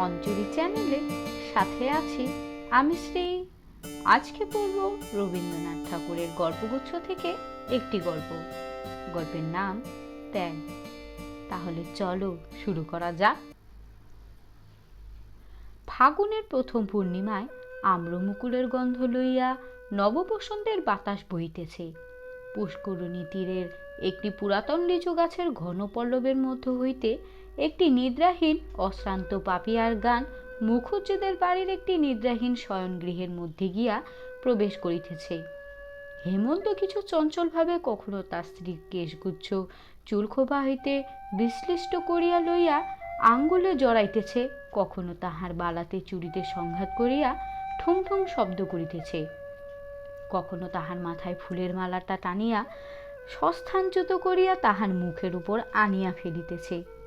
মঞ্জুরি চ্যানেলে সাথে আছি আমি শ্রী আজকে পড়ব রবীন্দ্রনাথ ঠাকুরের গল্পগুচ্ছ থেকে একটি গল্প। গল্পের নাম ত্যাগ। তাহলে চলো শুরু করা যাক। ফাগুনের প্রথম পূর্ণিমায় আম্রমুকুলের গন্ধ লইয়া নববসন্তের বাতাস বইতেছে পুষ্করণী তীরের একটি পুরাতন লিচু গাছের ঘন পল্লবের মধ্য হইতে একটি নিদ্রাহীন, অশ্রান্ত পাপিয়ার গান মুখুজ্জেদের বাড়ির একটি নিদ্রাহীন শয়নগৃহের মধ্যে গিয়া প্রবেশ করিতেছে। হেমন্ত কিছু চঞ্চলভাবে কখনো তার স্ত্রীর কেশগুচ্ছ চুলখোপা হইতে বিশ্লিষ্ট করিয়া লইয়া আঙ্গুলে জড়াইতেছে, কখনো তাহার বালাতে চুরিতে সংঘাত করিয়া ঠুং ঠুং শব্দ করিতেছে। কখনো তাহার মাথায় ফুলের মালাটা টানিয়া সস্থানচ্যুত করিয়া তাহার মুখের উপর আনিয়া ফেলিতেছে।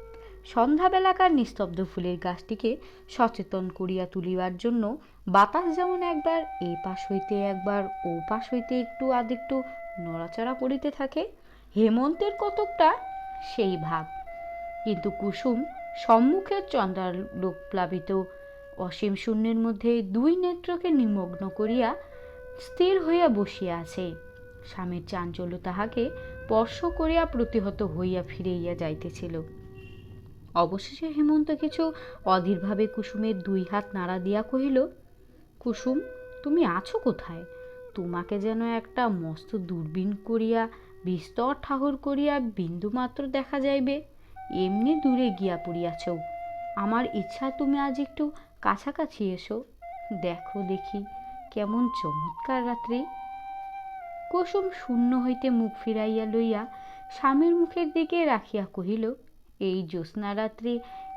সন্ধ্যাবেলাকার নিস্তব্ধ ফুলের গাছটিকে সচেতন করিয়া তুলিবার জন্য বাতাস যেমন একবার, এ পাশ হইতে একবার, ও পাশ হইতে একটু আধেকটু নড়াচড়া করিতে থাকে, হেমন্তের কতকটা সেই ভাব। কিন্তু কুসুম সম্মুখের চন্দ্রালোক প্লাবিত অসীম শূন্যের মধ্যে দুই নেত্রকে নিমগ্ন করিয়া স্থির হইয়া বসিয়া আছে। স্বামীর চাঞ্চল্য তাহাকে স্পর্শ করিয়া প্রতিহত হইয়া ফিরাইয়া যাইতেছিল। অবশেষে হেমন্ত কিছু অধীরভাবে কুসুমের দুই হাত নাড়া দিয়া কহিল, কুসুম, তুমি আছো কোথায়? তোমাকে যেন একটা মস্ত দূরবীন করিয়া, বিস্তর ঠাহর করিয়া বিন্দুমাত্র দেখা যাইবে। এমনি দূরে গিয়া পড়িয়াছ। আমার ইচ্ছা তুমি আজ একটু কাছাকাছি এসো। দেখো দেখি, কেমন চমৎকার রাত্রি। কুসুম শূন্য হইতে মুখ ফিরাইয়া লইয়া স্বামীর মুখের দিকে রাখিয়া কহিল এই জ্যোৎস্না রাত্রি,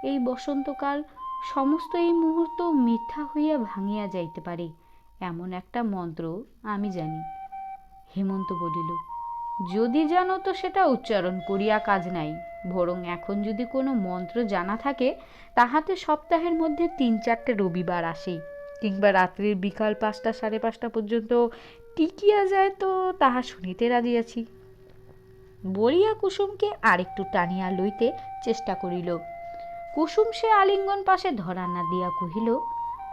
এই বসন্তকাল, সমস্ত এই মুহূর্ত মিথ্যা হইয়া ভাঙিয়া যাইতে পারে, এমন একটা মন্ত্র আমি জানি। হেমন্ত বলিল, যদি জানো তো সেটা উচ্চারণ করিয়া কাজ নাই, বরং এখন যদি কোনো মন্ত্র জানা থাকে, তাহাতে সপ্তাহের মধ্যে তিন চারটে রবিবার আসে, কিংবা রাত্রির বিকাল পাঁচটা সাড়ে পাঁচটা পর্যন্ত টিকিয়া যায় তো তাহা শুনিতে রাজি আছি। বলিয়া কুসুমকে আরেকটু টানিয়া লইতে চেষ্টা করিল। কুসুম সে আলিঙ্গন পাশে ধরা না দিয়া কহিল,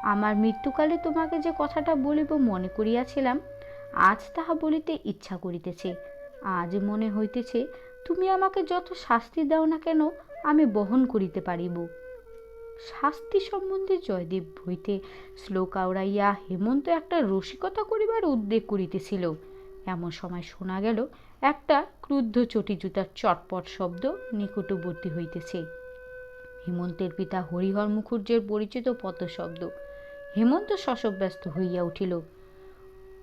আমার মৃত্যুকালে তোমাকে যে কথাটা বলিব মনে করিয়াছিলাম, আজ তাহা বলিতে ইচ্ছা করিতেছে। আজ মনে হইতেছে, তুমি আমাকে যত শাস্তি দাও না কেন, আমি বহন করিতে পারিব। শাস্তি সম্বন্ধে জয়দেব হইতে শ্লোক আওড়াইয়া হেমন্ত একটা রসিকতা করিবার উদ্বেগ করিতেছিল। এমন সময় শোনা গেল একটা ক্রুদ্ধ চটি জুতার চটপট শব্দ নিকটবর্তী হইতেছে। হেমন্তের পিতা হরিহর মুখুর্জের পরিচিত পদশব্দ হেমন্ত শশব্যস্ত হইয়া উঠিল।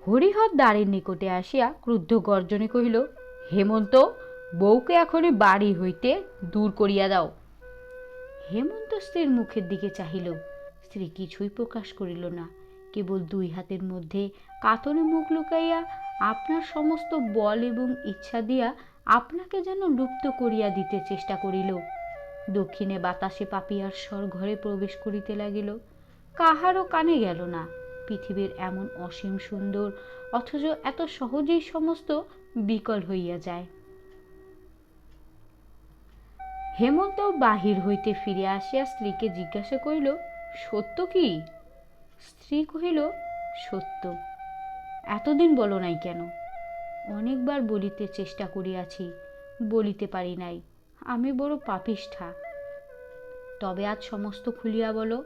হরিহর দ্বারের নিকটে আসিয়া ক্রুদ্ধ গর্জনে কহিল, হেমন্ত, বউকে এখনই বাড়ি হইতে দূর করিয়া দাও। হেমন্ত স্ত্রীর মুখের দিকে চাহিল। স্ত্রী কিছুই প্রকাশ করিল না। কেবল দুই হাতের মধ্যে কাতরে মুখ লুকাইয়া আপনার সমস্ত বল এবং ইচ্ছা দিয়া আপনাকে যেন লুপ্ত করিয়া দিতে চেষ্টা করিল। দক্ষিণে বাতাসে পাপিয়ার স্বর ঘরে প্রবেশ করিতে লাগিল। কাহারও কানে গেল না। পৃথিবীর এমন অসীম সুন্দর, অথচ এত সহজেই সমস্ত বিকল হইয়া যায়। হেমন্ত বাহির হইতে ফিরে আসিয়া স্ত্রীকে জিজ্ঞাসা করিল, সত্য কি? স্ত্রী কহিল, সত্য। এতদিন বলো নাই কেন? অনেকবার বলিতে চেষ্টা করিয়াছি, বলিতে পারি নাই। আমি বড় পাপিষ্ঠা। তবে আজ সমস্ত খুলিয়া বলো।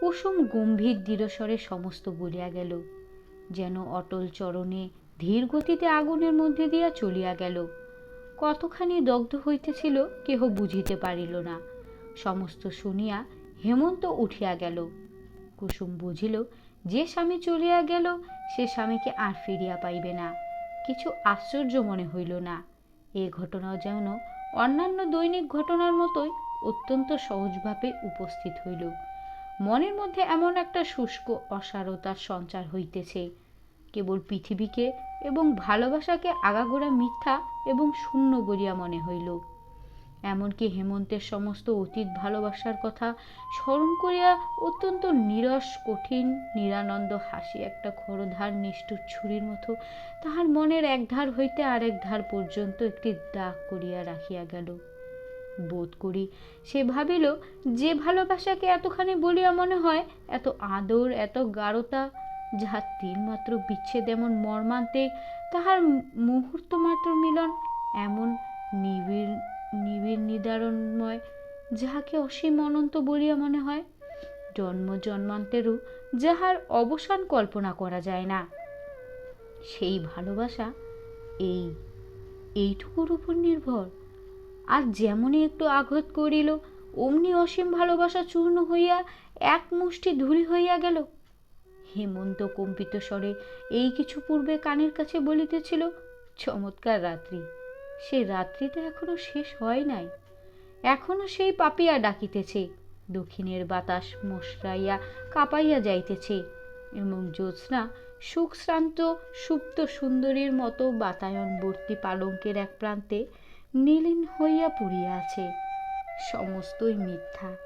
কুসুম গম্ভীর দৃঢ়স্বরে সমস্ত বলিয়া গেল। যেন অটল চরণে ধীর গতিতে আগুনের মধ্যে দিয়া চলিয়া গেল। কতখানি দগ্ধ হইতেছিল কেহ বুঝিতে পারিল না। সমস্ত শুনিয়া হেমন্ত উঠিয়া গেল। কুসুম বুঝিল যে স্বামী চলিয়া গেল, সে স্বামীকে আর ফিরিয়া পাইবে না। কিছু আশ্চর্য মনে হইল না। এ ঘটনাও যেন অন্যান্য দৈনিক ঘটনার মতোই অত্যন্ত সহজভাবে উপস্থিত হইল। মনের মধ্যে এমন একটা শুষ্ক অসারতার সঞ্চার হইতেছে। কেবল পৃথিবীকে এবং ভালোবাসাকে আগাগোড়া মিথ্যা এবং শূন্য বলিয়া মনে হইল। এমনকি হেমন্তের সমস্ত অতীত ভালোবাসার কথা স্মরণ করিয়া অত্যন্ত নিরস, কঠিন, নিরানন্দ হাসি একটা খরধার, নিষ্ঠুর ছুরির মতো তাহার মনের এক ধার হইতে আরেক ধার পর্যন্ত একটি দাগ করিয়া রাখিয়া গেল। বোধ করি সে ভাবিল, যে ভালোবাসাকে এতখানি বলিয়া মনে হয়, এত আদর, এত গাঢ়তা যাহার তিলমাত্র বিচ্ছেদ এমন মর্মান্তিক, তাহার মুহূর্ত মাত্র মিলন এমন নিবিড় নিবিড় নিদারণময়, যাহাকে অসীম অনন্ত বলিয়া মনে হয়। জন্ম জন্মান্তেরও যাহার অবসান কল্পনা করা যায় না। সেই ভালোবাসা এই, এইটুকুর উপর নির্ভর। আর যেমনই একটু আঘাত করিল, অমনি অসীম ভালোবাসা চূর্ণ হইয়া এক মুষ্টি ধুলি হইয়া গেল। হেমন্ত কম্পিত স্বরে এই কিছু পূর্বে কানের কাছে বলিতেছিল, চমৎকার রাত্রি। সে রাত্রিটা এখনও শেষ হয় নাই। এখনও সেই পাপিয়া ডাকিতেছে, দক্ষিণের বাতাস মশরাইয়া কাঁপাইয়া যাইতেছে এবং জ্যোৎস্না সুখশ্রান্ত, সুপ্ত সুন্দরীর মতো বাতায়নবর্তী পালঙ্কের এক প্রান্তে নীলিন হইয়া পড়িয়া আছে। সমস্তই মিথ্যা।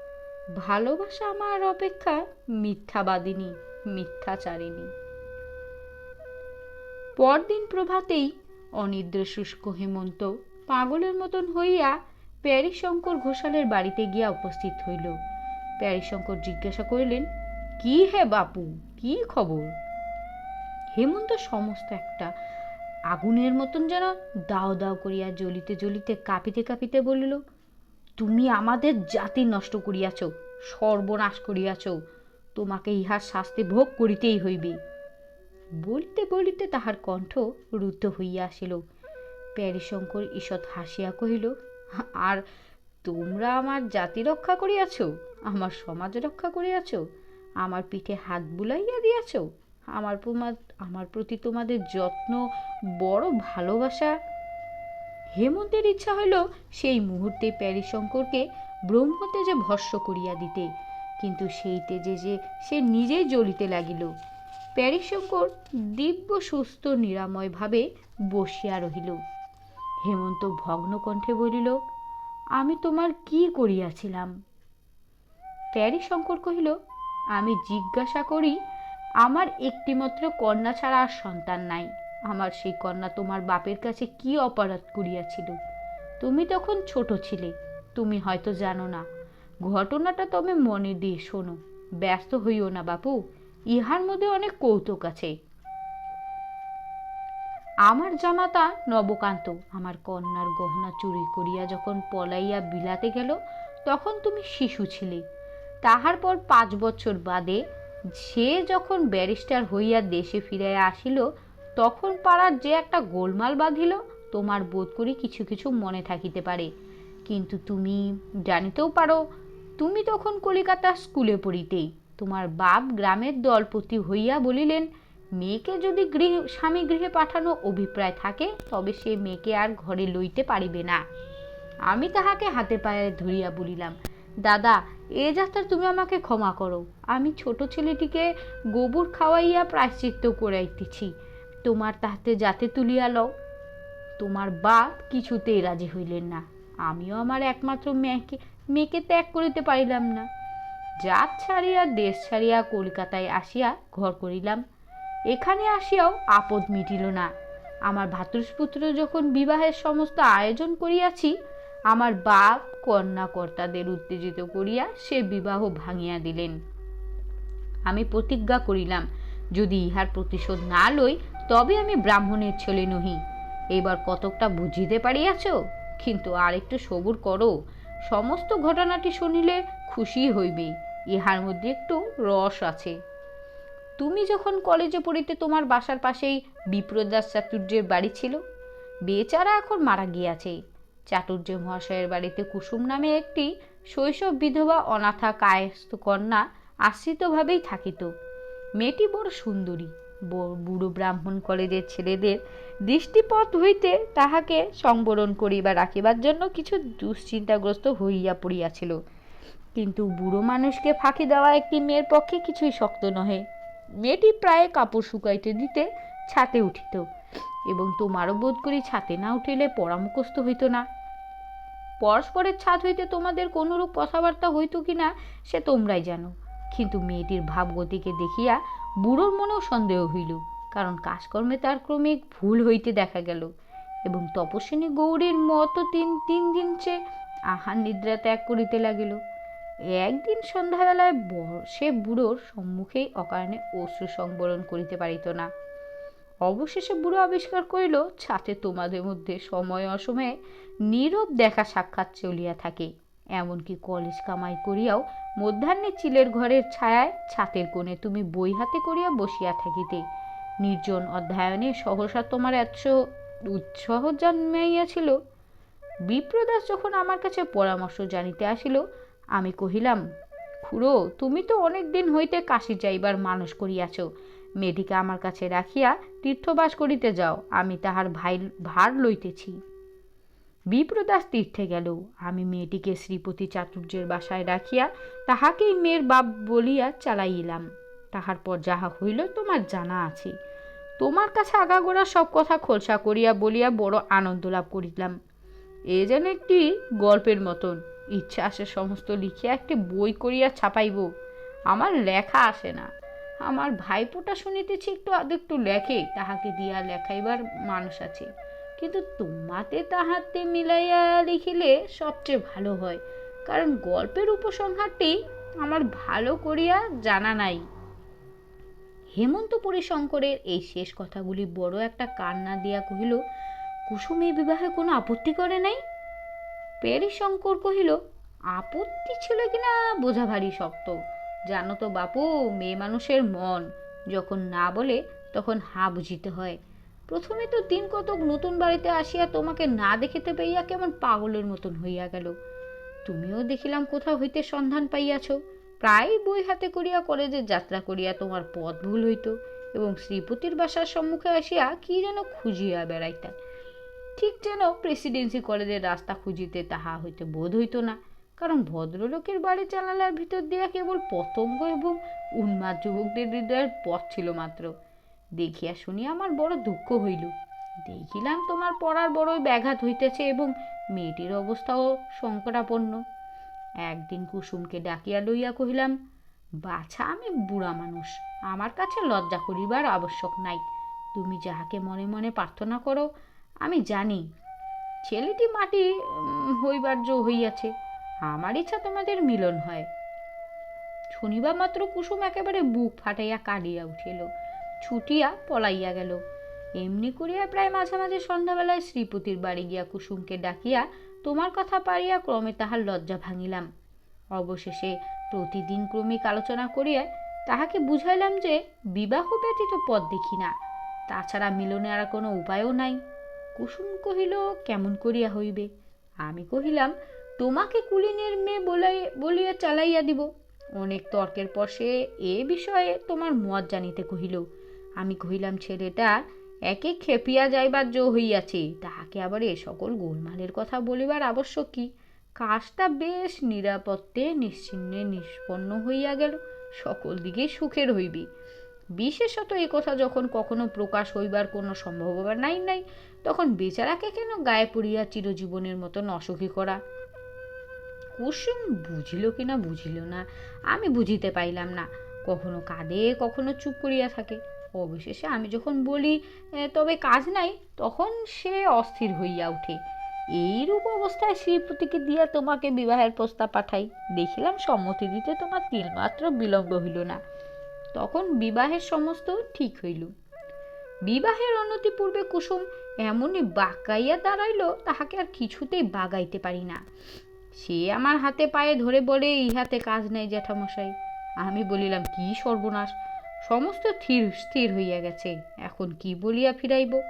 ভালোবাসা আমার অপেক্ষা মিথ্যাবাদিনী, মিথ্যাচারিণী। পরদিন প্রভাতেই অনিদ্র শুষ্ক হেমন্ত পাগলের মতন হইয়া প্যারিশঙ্কর ঘোষালের বাড়িতে গিয়া উপস্থিত হইল। প্যারিশঙ্কর জিজ্ঞাসা করিলেন, কি হে বাপু, কি খবর? হেমন্ত সমস্ত একটা আগুনের মতন যেন দাও দাও করিয়া জ্বলিতে জ্বলিতে কাঁপিতে কাঁপিতে বলিল, তুমি আমাদের জাতি নষ্ট করিয়াছ, সর্বনাশ করিয়াছ, তোমাকে ইহার শাস্তি ভোগ করিতেই হইবে। বলিতে বলিতে তাহার কণ্ঠ রুদ্ধ হইয়া আসিল। প্যারিশঙ্কর ঈষৎ হাসিয়া কহিল, আর তোমরা আমার জাতি রক্ষা করিয়াছ? আমার সমাজ রক্ষা করিয়াছ? আমার পিঠে হাত বুলাইয়া দিয়াছ? আমার আমার প্রতি তোমাদের যত্ন, বড় ভালোবাসা? হেমন্তের ইচ্ছা হইল সেই মুহূর্তে প্যারিশঙ্করকে ব্রহ্মতেজে ভস্য করিয়া দিতে, কিন্তু সেই তেজে যে সে নিজেই জ্বলিতে লাগিল। প্যারিশঙ্কর দিব্য সুস্থ নিরাময়ভাবে বসিয়া রহিল। হেমন্ত ভগ্ন কণ্ঠে বলিল, আমি তোমার কি করিয়াছিলাম? প্যারিশঙ্কর কহিল, আমি জিজ্ঞাসা করি, আমার একটিমাত্র কন্যা ছাড়া আর সন্তান নাই। আমার সেই কন্যা তোমার বাপের কাছে কি অপরাধ করিয়াছিল? তুমি তখন ছোট ছিলে, তুমি হয়তো জানো না। ঘটনাটা তবে মনে দিয়ে শোনো। ব্যস্ত হইও না বাপু। ইহার মধ্যে অনেক কৌতুক আছে। আমার জামাতা নবকান্ত, আমার কন্যার গহনা চুরি করিয়া যখন পলাইয়া বিলাতে গেল, তখন তুমি শিশু ছিলে। তাহার পর পাঁচ বছর বাদে সে যখন ব্যারিস্টার হইয়া দেশে ফিরাইয়া আসিল, তখন পাড়ার যে একটা গোলমাল বাঁধিল, তোমার বোধ করি কিছু কিছু মনে থাকিতে পারে। কিন্তু তুমি জানিতেও পারো, তুমি তখন কলিকাতা স্কুলে পড়িতেই। তোমার বাপ গ্রামের দলপতি হইয়া বলিলেন, মেয়েকে যদি গৃহে, স্বামী গৃহে পাঠানো অভিপ্রায় থাকে, তবে সে মেয়েকে আর ঘরে লইতে পারিবে না। আমি তাহাকে হাতে পায়ে ধরিয়া বলিলাম, দাদা, এ যাত্রা তুমি আমাকে ক্ষমা করো। আমি ছোট ছেলেটিকে গোবর খাওয়াইয়া প্রায়শ্চিত্ত করাইতেছি। তোমার তাহাতে যাতে তুলিয়া লও। তোমার বাপ কিছুতেই রাজি হইলেন না। আমিও আমার একমাত্র মেয়েকে মেয়েকে ত্যাগ করিতে পারিলাম না। জাত ছাড়িয়া, দেশ ছাড়িয়া কলকাতায় আসিয়া ঘর করিলাম। এখানে আসিয়াও আপদ মিটিল না। আমার ভাতৃষ্পুত্র যখন বিবাহের সমস্ত আয়োজন করিয়াছি, আমার বাপ কন্যা কর্তাদের উত্তেজিত করিয়া সে বিবাহ ভাঙিয়া দিলেন। আমি প্রতিজ্ঞা করিলাম, যদি ইহার প্রতিশোধ না লই, তবে আমি ব্রাহ্মণের ছেলে নহি। এবার কতকটা বুঝিতে পারিয়াছ? কিন্তু আর একটু সবুর করো। সমস্ত ঘটনাটি শুনিলে খুশি হইবে। ইহার মধ্যে একটু রস আছে। তুমি যখন কলেজে পড়িতে তোমার বাসার পাশেই বিপ্রদাস চাতুর্যের বাড়ি ছিল, বেচারা এখন মারা গিয়াছে। চাতুর্য মহাশয়ের বাড়িতে কুসুম নামে একটি শৈশব বিধবা অনাথা কায়স্থ কন্যা আশ্রিতভাবেই থাকিত। মেয়েটি বড় সুন্দরী বুড়ো ব্রাহ্মণ কলেজের ছেলেদের দৃষ্টিপথ হইতে তাহাকে সংবরণ করিবা রাখিবার জন্য কিছু দুশ্চিন্তাগ্রস্ত হইয়া পড়িয়াছিল। কিন্তু বুড়ো মানুষকে ফাঁকি দেওয়া একটি মেয়ের পক্ষে কিছুই শক্ত নহে। মেয়েটি প্রায় কাপড় শুকাইতে দিতে ছাতে উঠিত এবং তোমারও বোধ করি ছাতে না উঠিলে পরামুখস্থ হইত না। পরস্পরের ছাদ হইতে তোমাদের কোনরূপ কথাবার্তা হইত কি না সে তোমরাই জানো। কিন্তু মেয়েটির ভাবগতিকে দেখিয়া বুড়োর মনেও সন্দেহ হইল, কারণ কাজকর্মে তার ক্রমিক ভুল হইতে দেখা গেল এবং তপস্বিনী গৌরীর মতো তিন তিন দিন সে আহার নিদ্রা ত্যাগ করিতে লাগিল। একদিন সন্ধ্যাবেলায় সে বুড়োর সম্মুখেই অকারণে অশ্রু সংবরণ করিতে পারিত না। অবশেষে বুড়ো আবিষ্কার করিল, ছাতে তোমাদের মধ্যে সময় অসময়ে নীরব দেখা সাক্ষাৎ চলিয়া থাকে। এমনকি কলেজ কামাই করিয়াও মধ্যাহ্নে চিলের ঘরের ছায়ায় ছাতের কোণে তুমি বই হাতে করিয়া বসিয়া থাকিতে। নির্জন অধ্যয়নে সহসা তোমার এত উৎসাহ জন্মাইয়াছিল। বিপ্রদাস যখন আমার কাছে পরামর্শ জানিতে আসিল আমি কহিলাম, খুড়ো, তুমি তো অনেক দিন হইতে কাশি যাইবার মানুষ করিয়াছ। মেয়েটিকে আমার কাছে রাখিয়া তীর্থবাস করিতে যাও, আমি তাহার ভাই, ভার লইতেছি। বিপ্রদাস তীর্থে গেল। আমি মেয়েটিকে শ্রীপতি চাতুর্যের বাসায় রাখিয়া তাহাকেই মেয়ের বাপ বলিয়া চালাইলাম। তাহার পর যাহা হইল, তোমার জানা আছে। তোমার কাছে আগাগোড়া সব কথা খোলসা করিয়া বলিয়া বড় আনন্দ লাভ করিলাম। এ যেন একটি গল্পের মতন। ইচ্ছা আসে সমস্ত লিখিয়া একটি বই করিয়া ছাপাইব। আমার লেখা আসে না। আমার ভাইপোটা শুনিতেছি একটু একটু লেখে, তাহাকে দিয়া লেখাইবার মানুষ আছে। কিন্তু তোমাতে তাহাতে মিলাইয়া লিখিলে সবচেয়ে ভালো হয়, কারণ গল্পের উপসংহারটি আমার ভালো করিয়া জানা নাই। হেমন্ত পরিশঙ্করের এই শেষ কথাগুলি বড় একটা কান্না দিয়া কহিল, কুসুম এই বিবাহে কোনো আপত্তি করে নাই? শঙ্কর কহিল, আপত্তি ছিল কিনা? বোঝা ভারী শক্ত। জানো তো বাপু, মেয়ে মানুষের মন। যখন না বলে, তখন হা বুঝিতে হয়। প্রথমে তো দিন কতক নতুন বাড়িতে আসিয়া তোমাকে না দেখিতে পাইয়া কেমন পাগলের মতন হইয়া গেল। তুমিও দেখিলাম কোথাও হইতে সন্ধান পাইয়াছ। প্রায় বই হাতে করিয়া কলেজে যাত্রা করিয়া তোমার পথ ভুল হইত এবং শ্রীপতির বাসার সম্মুখে আসিয়া কি যেন খুঁজিয়া বেড়াইতা ঠিক যেন প্রেসিডেন্সি কলেজের রাস্তা খুঁজিতে তাহা হইতে বোধ হইত না। কারণ ভদ্রলোকের বাড়ি জানালার ভিতর দিয়া কেবল পতঙ্গ এবং উন্মাদ যুবকদের হৃদয়ের পথ ছিল মাত্র। দেখিয়া শুনিয়া আমার বড় দুঃখ হইল। দেখিলাম তোমার পড়ার বড়ই ব্যাঘাত হইতেছে এবং মেয়েটির অবস্থাও সংকটাপন্ন। একদিন কুসুমকে ডাকিয়া লইয়া কহিলাম, বাছা, আমি বুড়া মানুষ। আমার কাছে লজ্জা করিবার আবশ্যক নাই। তুমি যাহাকে মনে মনে প্রার্থনা করো আমি জানি ছেলেটি মাটি হইবার জো হইয়াছে। আমার ইচ্ছা তোমাদের মিলন হয়। শুনিবা মাত্র কুসুম একেবারে বুক ফাটাইয়া কাঁদিয়া উঠিল, ছুটিয়া পলাইয়া গেল। এমনি করিয়া প্রায় মাঝে মাঝে সন্ধ্যাবেলায় শ্রীপতির বাড়ি গিয়া কুসুমকে ডাকিয়া তোমার কথা পারিয়া ক্রমে তাহার লজ্জা ভাঙিলাম। অবশেষে প্রতিদিন ক্রমিক আলোচনা করিয়া তাহাকে বুঝাইলাম যে বিবাহ ব্যতীত পথ দেখি না। তাছাড়া মিলনে আর কোনো উপায়ও নাই। কুসুম কহিল, কেমন করিয়া হইবে? আমি কহিলাম, তোমাকে কুলিনের মেয়ে বলাই, বলিয়া চালাইয়া দিব। অনেক তর্কের পর সে এ বিষয়ে তোমার মত জানিতে কহিল। আমি কহিলাম, ছেলেটা একে খেপিয়া যাইবার জো হইয়াছে, তাহাকে আবার এ সকল গোলমালের কথা বলিবার আবশ্যক কি? কাজটা বেশ নিরাপত্তে নিশ্চিন্নে নিষ্পন্ন হইয়া গেল। সকল দিকে সুখের হইবি। বিশেষত এ কথা যখন কখনো প্রকাশ হইবার কোনো সম্ভাবনা নাই নাই। তখন বেচারাকে কেন গায়ে পড়িয়া চিরজীবনের মতন অসুখী করা? কুসুম বুঝিল কি না বুঝিল না, আমি বুঝিতে পাইলাম না। কখনো কাঁদে, কখনো চুপ করিয়া থাকে। অবশেষে আমি যখন বলি তবে কাজ নাই, তখন সে অস্থির হইয়া উঠে। এইরূপ অবস্থায় শ্রীপতিকে দিয়া তোমাকে বিবাহের প্রস্তাব পাঠাই। দেখিলাম সম্মতি দিতে তোমার তিলমাত্র বিলম্ব হইল না। তখন বিবাহের সমস্ত ঠিক হইল। বিবাহের অনতি পূর্বে কুসুম এমনই বাঁকাইয়া দাঁড়াইল তাহাকে আর কিছুতেই বাগাইতে পারি না। সে আমার হাতে পায়ে ধরে বলে, ইহাতে কাজ নেই জ্যাঠামশাই। আমি বলিলাম, কি সর্বনাশ! সমস্ত স্থির স্থির হইয়া গেছে। এখন কি বলিয়া ফিরাইব?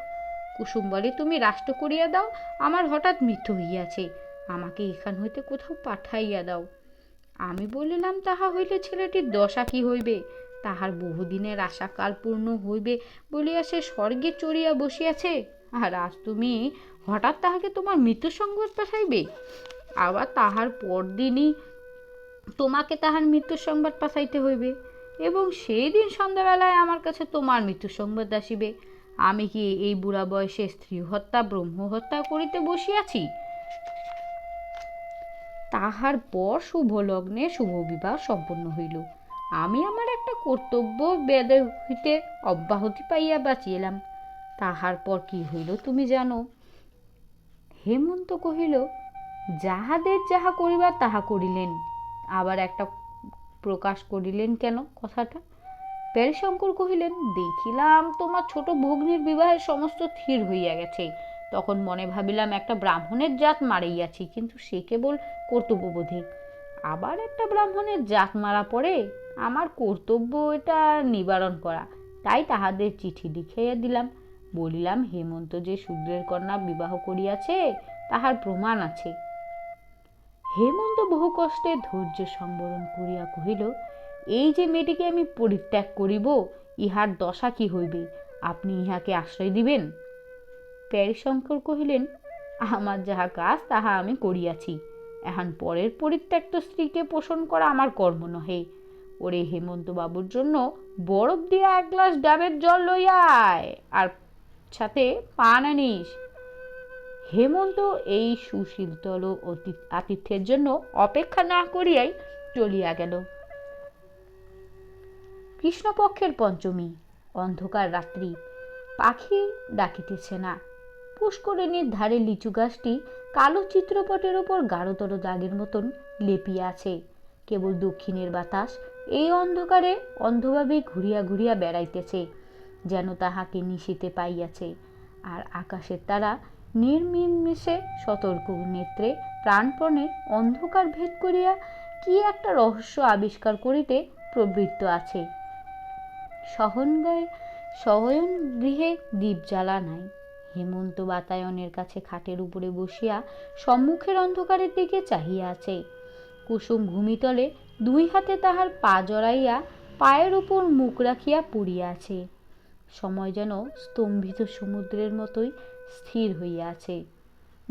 কুসুম বলে, তুমি রাষ্ট্র করিয়া দাও, আমার হঠাৎ মৃত্যু হইয়াছে। আমাকে এখান হইতে কোথাও পাঠাইয়া দাও। আমি বলিলাম, তাহা হইলে ছেলেটির দশা কি হইবে? তাহার বহুদিনের আশা কাল পূর্ণ হইবে বলিয়া সে স্বর্গে চড়িয়া বসিয়াছে। আর আজ তুমি হঠাৎ তাহাকে তোমার মৃত্যু সংবাদ পাঠাইবে? আবার তাহার পরদিনই তোমাকে তাহার মৃত্যুর সংবাদ পাঠাইতে হইবে। এবং সেই দিন সন্ধ্যাবেলায় আমার কাছে তোমার মৃত্যু সংবাদ আসিবে। আমি কি এই বুড়া বয়সে স্ত্রী হত্যা, ব্রহ্ম হত্যা করিতে বসিয়াছি? তাহার পর শুভ লগ্নে শুভ বিবাহ সম্পন্ন হইল। আমি আমার একটা কর্তব্য বেদে হইতে অব্যাহতি পাইয়া বাঁচিলাম। তাহার পর কি হইল তুমি জানো? হেমন্ত কহিল, যাহাদের যাহা করিবার তাহা করিলেন। আবার একটা প্রকাশ করিলেন কেন কথাটা? প্যারিশঙ্কর কহিলেন, দেখিলাম তোমার ছোট ভগ্নির বিবাহের সমস্ত স্থির হইয়া গেছে। তখন মনে ভাবিলাম একটা ব্রাহ্মণের জাত মারাইয়াছি কিন্তু সে কেবল কর্তব্যবোধে। আবার একটা ব্রাহ্মণের জাত মারা পড়ে। আমার কর্তব্য এটা নিবারণ করা। তাই তাহাদের চিঠি লিখাইয়া দিলাম। বলিলাম, হেমন্ত যে শূদ্রের কন্যা বিবাহ করিয়াছে, তাহার প্রমাণ আছে। হেমন্ত বহু কষ্টে ধৈর্য সম্বরণ করিয়া কহিল, এই যে মেয়েটিকে আমি পরিত্যাগ করিব, ইহার দশা কি হইবে? আপনি ইহাকে আশ্রয় দিবেন? প্যারিশঙ্কর কহিলেন, আমার যাহা কাজ, তাহা আমি করিয়াছি। এখন পরের পরিত্যক্ত স্ত্রীকে পোষণ করা আমার কর্ম নহে। ওরে হেমন্ত বাবুর জন্য বরফ দিয়া এক গ্লাস ডাবের জল লইয়া আয়, আর সাথে পান আনিস। হেমন্ত এই সুশীলতল আতিথ্যের জন্য অপেক্ষা না করিয়াই চলিয়া গেল। কৃষ্ণপক্ষের পঞ্চমী, অন্ধকার রাত্রি, পাখি ডাকিতেছে না। পুষ্করিণীর ধারে লিচু গাছটি কালো চিত্রপটের ওপর গাঢ়তর দাগের মতন লেপিয়া আছে। কেবল দক্ষিণের বাতাস এই অন্ধকারে অন্ধভাবে ঘুরিয়া ঘুরিয়া বেড়াইতেছে, যেন তাহাকে নিশিতে পাইয়াছে। আর আকাশের তারা নির্মিষে সতর্ক নেত্রে প্রাণপণে অন্ধকার ভেদ করিয়া কি একটা রহস্য আবিষ্কার করিতে প্রবৃত্ত আছে। সহনগায় শয়ন গৃহে দীপ জ্বালা নাই। হেমন্ত বাতায়নের কাছে খাটের উপরে বসিয়া সম্মুখের অন্ধকারের দিকে চাহিয়া আছে। কুসুম ভূমিতলে দুই হাতে তাহার পা জড়াইয়া পায়ের উপর মুখ রাখিয়া পড়িয়া আছে সময় যেন স্তম্ভিত সমুদ্রের মতোই স্থির হইয়া আছে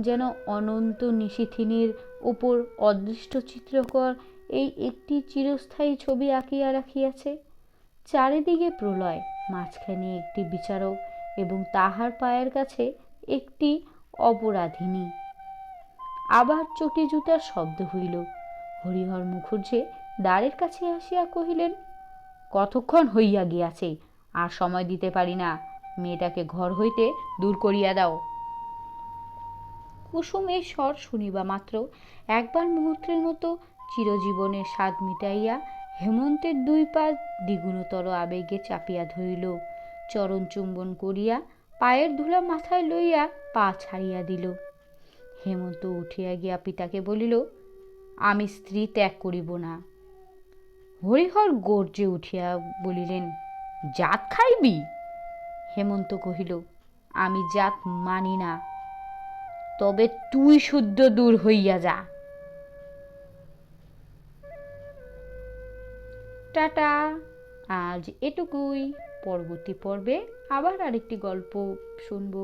যেন অনন্ত নিশিথিনীর ওপর অদৃষ্ট চিত্রকর এই একটি চিরস্থায়ী ছবি আঁকিয়া রাখিয়াছে। চারিদিকে প্রলয়, মাঝখানে একটি বিচারক এবং তাহার পায়ের কাছে একটি অপরাধিনী। আবার চটি জুতার শব্দ হইল। হরিহর মুখুজ্জে দ্বারের কাছে আসিয়া কহিলেন, কতক্ষণ হইয়া গিয়াছে? আর সময় দিতে পারি না। মেয়েটাকে ঘর হইতে দূর করিয়া দাও। কুসুম এই স্বর শুনিবা মাত্র একবার মুহূর্তের মতো চিরজীবনের স্বাদ মিটাইয়া হেমন্তের দুই পা দ্বিগুণতর আবেগে চাপিয়া ধরিল। চরণ চুম্বন করিয়া পায়ের ধুলা মাথায় লইয়া পা ছাড়িয়া দিল। হেমন্ত উঠিয়া গিয়া পিতাকে বলিল, আমি স্ত্রী ত্যাগ করিব না। হরিহর গর্জে উঠিয়া বলিলেন, জাত খাইবি? হেমন্ত কহিল, আমি জাত মানি না, তবে তুই শুদ্ধ দূর হইয়া যা। টাটা, আজ এটুকুই। পরবর্তী পর্বে আবার আরেকটি গল্প শুনব।